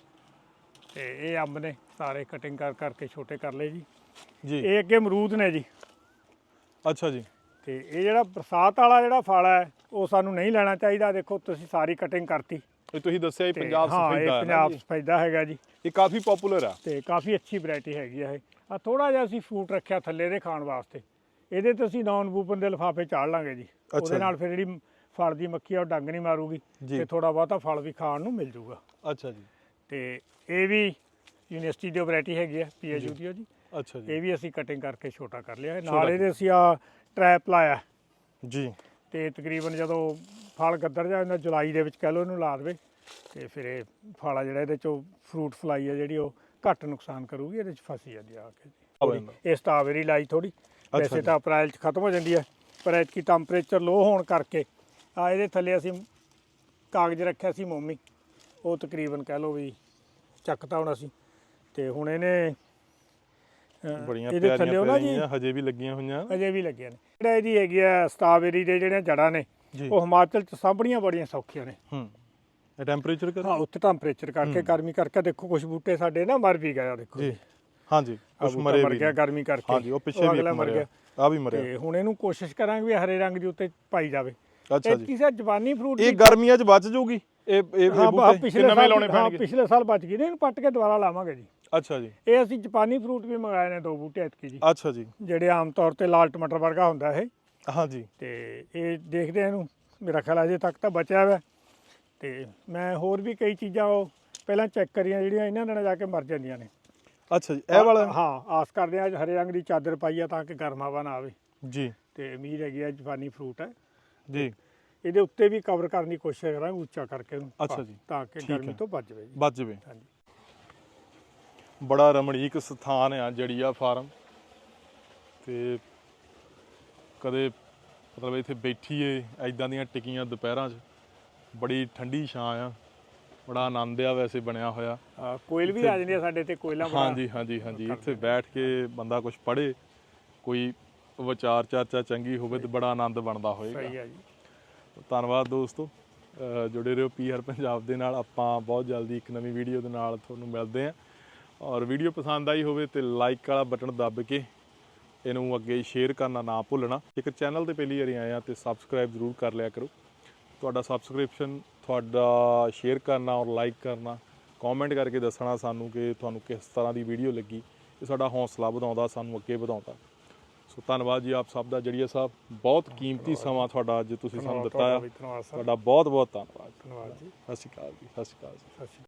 ਤੇ ਇਹ ਅੰਬ ਨੇ ਸਾਰੇ ਕਟਿੰਗ ਕਰ ਕਰਕੇ ਛੋਟੇ ਕਰ ਲਏ ਜੀ। ਜੀ। ਇਹ ਅੱਗੇ ਅਮਰੂਦ ਨੇ ਜੀ। ਅੱਛਾ ਜੀ। ਤੇ ਇਹ ਜਿਹੜਾ ਬਰਸਾਤ ਵਾਲਾ ਜਿਹੜਾ ਫਲ ਹੈ ਉਹ ਸਾਨੂੰ ਨਹੀਂ ਲੈਣਾ ਚਾਹੀਦਾ। ਦੇਖੋ ਤੁਸੀਂ ਸਾਰੀ ਕਟਿੰਗ ਕਰਤੀ। ਇਹ ਤੁਸੀਂ ਦੱਸਿਆ ਇਹ ਤੇ ਪੰਜਾਬ ਹਾਂ ਇਹ ਸਫੈਦਾ ਹੈ ਨਾ ਪੰਜਾਬ ਜੀ। ਸਫੈਦਾ ਹੈਗਾ ਜੀ। ਇਹ ਕਾਫੀ ਪਪੂਲਰ ਆ। ਤੇ ਕਾਫੀ ਅੱਛੀ ਵੈਰਾਈਟੀ ਹੈਗੀ ਆ ਇਹ। ਆ ਥੋੜਾ ਜਿਹਾ ਅਸੀਂ ਫਰੂਟ ਰੱਖਿਆ ਥੱਲੇ ਦੇ ਖਾਣ ਵਾਸਤੇ। ਇਹਦੇ ਤੇ ਅਸੀਂ ਨੌਨ ਬੂਪਨ ਦੇ ਲਿਫਾਫੇ ਚਾੜ ਲਾਂਗੇ ਜੀ। ਉਹਦੇ ਜੀ। ਨਾਲ ਫਿਰ ਜਿਹੜੀ ਫਲ ਦੀ ਮੱਖੀ ਆ ਉਹ ਡੰਗ ਨਹੀਂ ਮਾਰੂਗੀ। ਜੀ। ਤੇ ਥੋੜਾ ਬਹੁਤਾ ਫਲ ਵੀ ਖਾਣ ਨੂੰ ਮਿਲ ਜੂਗਾ। ਅੱਛਾ ਜੀ। ਤੇ ਇਹ ਵੀ ਯੂਨੀਵਰਸਿਟੀ ਦੀ ਵੈਰਾਈਟੀ ਹੈਗੀ ਆ ਪੀਐਚਯੂ ਦੀ ਉਹ ਜੀ। ਅੱਛਾ ਜੀ। ਇਹ ਵੀ ਅਸੀਂ ਕਟਿੰਗ ਕਰਕੇ ਛੋਟਾ ਕਰ ਲਿਆ। ਨਾਲ ਇਹਦੇ ਅਸੀਂ ਆ ਟ੍ਰੈਪ ਲਾਇਆ। ਜੀ। ਤੇ ਤਕਰੀਬਨ ਜਦੋਂ ਫਲ ਗੱਦਰ ਜਾਂਦਾ ਜੁਲਾਈ ਦੇ ਵਿੱਚ ਕਹਿ ਲਓ ਇਹਨੂੰ ਲਾ ਦੇਵੇ ਤੇ ਫਿਰ ਇਹ ਫਲ ਆ ਜਿਹੜਾ ਇਹਦੇ ਚੋਂ ਫਰੂਟ ਫਲਾਈ ਆ ਜਿਹੜੀ ਉਹ ਘੱਟ ਨੁਕਸਾਨ ਕਰੂਗੀ ਇਹਦੇ ਚ ਫਸੀ ਜਾਂਦੀ ਆ ਕੇ। ਜਾਂਦਾ। ਇਹ ਸਟ੍ਰਾਬੇਰੀ ਲਾਈ ਥੋੜੀ ਵੈਸੇ ਜੀ। ਤਾਂ ਅਪ੍ਰੈਲ ਚ ਖਤਮ ਹੋ ਜਾਂਦੀ ਹੈ ਪਰ ਐਤਕੀ ਟੈਂਪਰੇਚਰ ਲੋ ਹੋਣ ਕਰਕੇ ਆ ਇਹਦੇ ਥੱਲੇ ਅਸੀਂ ਕਾਗਜ਼ ਰੱਖਿਆ ਸੀ ਮੋਮੀ। ਉਹ ਤਕਰੀਬਨ ਕਹਿ ਲਓ ਵੀ ਚੱਕਤਾ ਹੁਣ ਅਸੀਂ ਤੇ ਹੁਣ ਇਹਨੇ ਬੜੀਆਂ ਇਹਦੇ ਥੱਲੇ ਪਿਆਰੀਆਂ ਉਹ ਨਾ ਜੀ ਪਿਆਰੀਆਂ ਹਜੇ ਵੀ ਲੱਗੀਆਂ ਹੋਈਆਂ। ਅਜੇ ਵੀ ਲੱਗੀਆਂ ਨੇ। ਜਿਹੜਾ ਇਹਦੀ ਹੈਗੀ ਆ ਸਟ੍ਰਾਬੇਰੀ ਦੇ ਜਿਹੜੇ ਜੜਾਂ ਨੇ ਜੀ। ਉਹ ਹਿਮਾਚਲ ਚ ਸਾਂਭਣੀਆਂ ਬੜੀਆਂ ਸੌਖੀਆਂ ਨੇ। ਹੂੰ। ਇਹ ਟੈਂਪਰੇਚਰ ਕਰ ਹਾਂ ਉੱਥੇ ਟੈਂਪਰੇਚਰ ਕਰਕੇ ਗਰਮੀ ਕਰਕੇ। ਦੇਖੋ ਕੁਝ ਬੂਟੇ ਸਾਡੇ ਨਾ ਮਰ ਵੀ ਗਏ ਆ ਦੇਖੋ ਜੀ। ਹਾਂਜੀ ਆਹ ਕੁਛ ਬੂਟਾ ਮਰੇ ਮਰ ਵੀ ਗਿਆ ਨੇ। ਗਰਮੀ ਕਰਕੇ। ਹਾਂਜੀ ਉਹ ਪਿੱਛੇ ਵੀ ਅਗਲਾ ਇੱਕ ਮਰ ਮਰਿਆ। ਆ ਵੀ ਮਰਿਆ। ਤੇ ਹੁਣ ਇਹਨੂੰ ਕੋਸ਼ਿਸ਼ ਕਰਾਂਗੇ ਵੀ ਹਰੇ ਰੰਗ ਦੇ ਉੱਤੇ ਪਾਈ ਜਾਵੇ। ਅੱਛਾ ਜੀ। ਕਿਸੇ ਜਵਾਨੀ ਫਰੂਟ ਇਹ ਗਰਮੀਆਂ 'ਚ ਬਚ ਜਾਊਗੀ ਇਹ ਇਹ ਬੂਟੇ ਪਿਛਲੇ ਨਵੇਂ ਸਾਲ ਲਾਉਣੇ ਹਾਂ ਪੈਣਗੇ? ਪਿਛਲੇ ਸਾਲ ਬਚ ਗਏ ਨੇ ਇਹਨੂੰ ਪੱਟ ਕੇ ਦੁਬਾਰਾ ਲਾਵਾਂਗੇ ਜੀ। ਅੱਛਾ ਜੀ। ਇਹ ਅਸੀਂ ਜਾਪਾਨੀ ਫਰੂਟ ਵੀ ਮੰਗਾਏ ਨੇ ਦੋ ਬੂਟੇ ਐਤਕੀ ਜੀ। ਅੱਛਾ ਜੀ। ਜਿਹੜੇ ਆਮ ਤੌਰ ਤੇ ਲਾਲ ਟਮਾਟਰ ਵਰਗਾ ਹੁੰਦਾ ਇਹ। ਹਾਂਜੀ। ਤੇ ਇਹ ਦੇਖਦੇ ਆ ਇਹਨੂੰ। ਮੇਰਾ ਖਿਆਲ ਅਜੇ ਤੱਕ ਤਾਂ ਬਚਿਆ ਹੋਇਆ ਤੇ ਮੈਂ ਹੋਰ ਵੀ ਕਈ ਚੀਜ਼ਾਂ ਉਹ ਪਹਿਲਾਂ ਚੈੱਕ ਕਰੀਆਂ ਜਿਹੜੀਆਂ ਇਹਨਾਂ ਨਾਲ ਜਾ ਕੇ ਮਰ ਜਾਂਦੀਆਂ ਨੇ। ਅੱਛਾ ਜੀ ਇਹ ਵਾਲਾ? ਹਾਂ ਆਸ ਕਰਦੇ ਆ ਅੱਜ ਹਰੇ ਰੰਗ ਦੀ ਚਾਦਰ ਪਾਈ ਆ ਤਾਂ ਕਿ ਗਰਮ ਹਵਾ ਨਾ ਆਵੇ। ਜੀ। ਤੇ ਉਮੀਦ ਹੈਗੀ ਆ ਜਾਪਾਨੀ ਫਰੂਟ ਹੈ ਜੀ। ਇਹਦੇ ਉੱਤੇ ਵੀ ਕਵਰ ਕਰਨ ਦੀ ਕੋਸ਼ਿਸ਼ ਕਰਾਂਗੇ ਉੱਚਾ ਕਰਕੇ ਇਹਨੂੰ ਅੱਛਾ ਜੀ। ਤਾਂ ਕਿ ਗਰਮੀ। ਤੋਂ ਬਚ ਜਾਵੇ ਜੀ। ਬਚ ਜਵੇ। ਹਾਂਜੀ। ਬੜਾ ਰਮਣੀਕ ਸਥਾਨ ਆ ਜੜੀਆ ਫਾਰਮ। ਤੇ ਕਦੇ ਮਤਲਬ ਇੱਥੇ ਬੈਠੀਏ ਐਦਾਂ ਦੀਆਂ ਟਿਕੀਆਂ ਦੁਪਹਿਰਾਂ 'ਚ ਬੜੀ ਠੰਡੀ ਛਾਂ ਆ ਬੜਾ ਆਨੰਦ ਆ ਵੈਸੇ ਬਣਿਆ ਹੋਇਆ। ਹਾਂ, ਕੋਇਲ ਵੀ ਆ ਜਾਂਦੀ ਆ ਸਾਡੇ ਤੇ ਕੋਇਲਾਂ ਬੜਾ ਹਾਂਜੀ ਹਾਂਜੀ ਹਾਂਜੀ ਇੱਥੇ ਬੈਠ ਕੇ ਬੰਦਾ ਕੁਝ ਪੜ੍ਹੇ ਕੋਈ ਵਿਚਾਰ ਚਰਚਾ ਚੰਗੀ ਹੋਵੇ ਤੇ ਬੜਾ ਆਨੰਦ ਬਣਦਾ ਹੋਏਗਾ। ਸਹੀ ਆ ਜੀ। ਧੰਨਵਾਦ ਦੋਸਤੋ ਅਹ ਜੁੜੇ ਰਹੋ ਪੀਆਰ ਪੰਜਾਬ ਦੇ ਨਾਲ। ਆਪਾਂ ਬਹੁਤ ਜਲਦੀ ਇੱਕ ਨਵੀਂ ਵੀਡੀਓ ਦੇ ਨਾਲ ਤੁਹਾਨੂੰ ਮਿਲਦੇ ਹਾਂ। ਔਰ ਵੀਡੀਓ ਪਸੰਦ ਆਈ ਹੋਵੇ ਤੇ ਲਾਈਕ ਵਾਲਾ ਬਟਨ ਦੱਬ ਕੇ ਇਹਨੂੰ ਅੱਗੇ ਸ਼ੇਅਰ ਕਰਨਾ ਨਾ ਭੁੱਲਣਾ। ਇੱਕ ਚੈਨਲ ਤੇ ਪਹਿਲੀ ਵਾਰੀ ਆਏ ਆ ਤੇ ਸਬਸਕ੍ਰਾਈਬ ਜ਼ਰੂਰ ਕਰ ਲਿਆ ਕਰੋ। ਤੁਹਾਡਾ ਸਬਸਕ੍ਰਿਪਸ਼ਨ ਤੁਹਾਡਾ ਸ਼ੇਅਰ ਕਰਨਾ ਔਰ ਲਾਈਕ ਕਰਨਾ ਕਮੈਂਟ ਕਰਕੇ ਦੱਸਣਾ ਸਾਨੂੰ ਕਿ ਤੁਹਾਨੂੰ ਕਿਸ ਤਰ੍ਹਾਂ ਦੀ ਵੀਡੀਓ ਲੱਗੀ। ਇਹ ਸਾਡਾ ਹੌਸਲਾ ਵਧਾਉਂਦਾ ਸਾਨੂੰ ਅੱਗੇ ਵਧਾਉਂਦਾ। ਸੋ ਧੰਨਵਾਦ ਜੀ ਆਪ ਸਭ ਦਾ ਜੜੀਆ ਸਾਹਿਬ। ਬਹੁਤ ਕੀਮਤੀ ਸਮਾਂ ਤੁਹਾਡਾ ਅੱਜ ਤੁਸੀਂ ਸਾਨੂੰ ਦਿੱਤਾ। ਤੁਹਾਡਾ ਬਹੁਤ ਬਹੁਤ ਧੰਨਵਾਦ। ਧੰਨਵਾਦ ਜੀ। ਸਤਿ ਸ਼੍ਰੀ ਅਕਾਲ ਜੀ ਸਤਿ ਸ਼੍ਰੀ ਅਕਾਲ ਜੀ। ਸਤਿ ਸ਼੍ਰੀ ਅਕਾਲ।